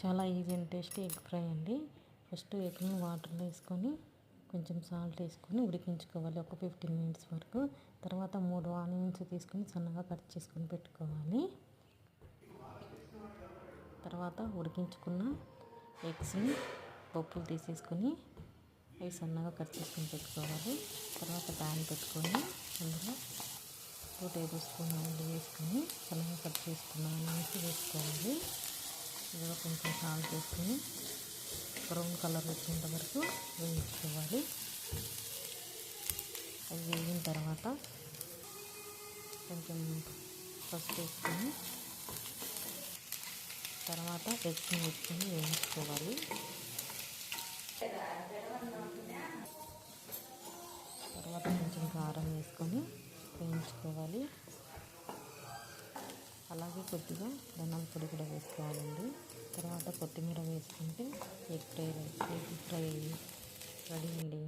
చాలా easy and tasty egg fry అండి. First ఎగ్ని వాటర్లో వేసుకొని కొంచెం సాల్ట్ వేసుకొని ఉడికించుకోవాలి ఒక ఫిఫ్టీన్ మినిట్స్ వరకు. తర్వాత మూడు ఆనియన్స్ తీసుకొని సన్నగా కట్ చేసుకొని పెట్టుకోవాలి. తర్వాత ఉడికించుకున్న ఎగ్స్ని పప్పులు తీసేసుకొని అవి సన్నగా కట్ చేసుకొని పెట్టుకోవాలి. తర్వాత ప్యాన్ పెట్టుకొని అందులో టూ టేబుల్ స్పూన్ ఆయిల్ వేసుకొని సన్నగా కట్ చేసుకున్న ఆనియన్స్ వేసుకోవాలి. ఇందులో కొంచెం సాల్ట్ వేసుకొని బ్రౌన్ కలర్ వచ్చేంత వరకు వేయించుకోవాలి. అవి వేగిన తర్వాత కొంచెం పసుపు వేసుకొని తర్వాత ఎగ్స్ని వేసుకొని వేయించుకోవాలి. తర్వాత కొంచెం కారం వేసుకొని వేయించుకోవాలి. అలాగే కొద్దిగా ధనాల పొడి కూడా వేసుకోవాలి. కొత్తిమీర వేసుకుంటే egg fry egg fry ready అండి